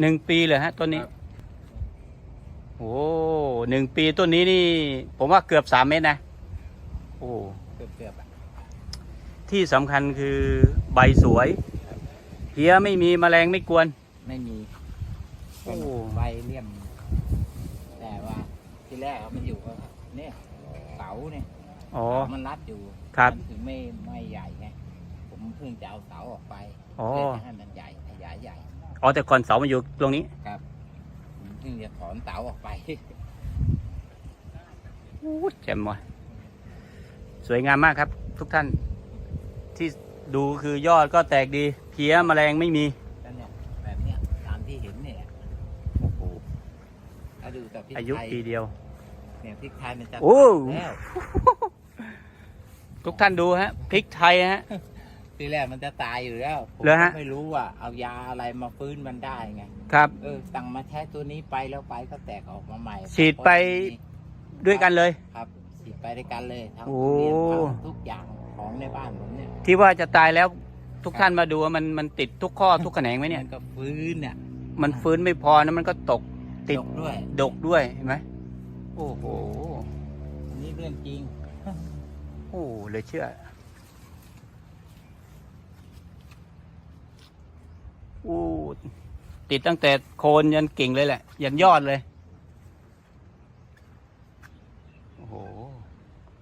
หนึ่งปีเลยฮะต้นนี้ ครับโอ้หนึ่งปีต้นนี้นี่ ผมว่าเกือบสามเมตรนะ โอ้ เกือบเกือบๆอะที่สำคัญคือใบสวย เพี้ยไม่มีแมลงไม่กวน ไม่มีโอ้ ใบเลี่ยม แต่ว่าที่แรกอะมันอยู่กับเนี่ยเสาเนี่ยอ๋อเสามันรัดอยู่ครับ มันถึงไม่ไม่ใหญ่ไงผมเพิ่งจะเอาเสาออกไปอ๋อ เพื่อจะให้มัน อ๋อแต่ก่อนเสามาอยู่ตรงนี้ครับผมเพิ่งจะถอนเสาออกไปโอ้แจ่มว่ะสวยงามมากครับ ทุกท่าน ที่ดูคือยอดก็แตกดีเพี้ยแมลงไม่มีก็เนี่ยแบบเนี้ยตามที่เห็นเนี่ยโอ้โหถ้าดูแต่พริกอายุไทยปีเดียว เนี่ยพริกไทยมันจะโอ้ แล้ว ทุกท่านดูฮะพริกไทยฮะ ทีแรกมันจะตายอยู่แล้วผมเหรอฮะก็ไม่รู้ว่า เอายาอะไรมาฟื้นมันได้ไงครับ เออสั่งมาใช้ตัวนี้ไปแล้วไปก็แตกออกมาใหม่ฉีดไป ด้วยกันเลย ครับฉีดไปด้วยกันเลยทั้งโอ้ ทุเรียนทั้งทุกอย่างของในบ้านผมเนี่ยที่ว่าจะตายแล้วทุกท่านมาดูว่ามันมันติดทุกข้อทุกแขนงไหมเนี่ย มันก็ฟื้นเนี่ยมันฟื้นไม่พอนะมันก็ตก ติดดกด้วยดกด้วยเห็นไหมโอ้โห อันนี่เรื่องจริง โอ้เหลยเชื่อ ติดตั้งแต่โคนยันกิ่งเลยแหละ ยันยอดเลย โอ้โห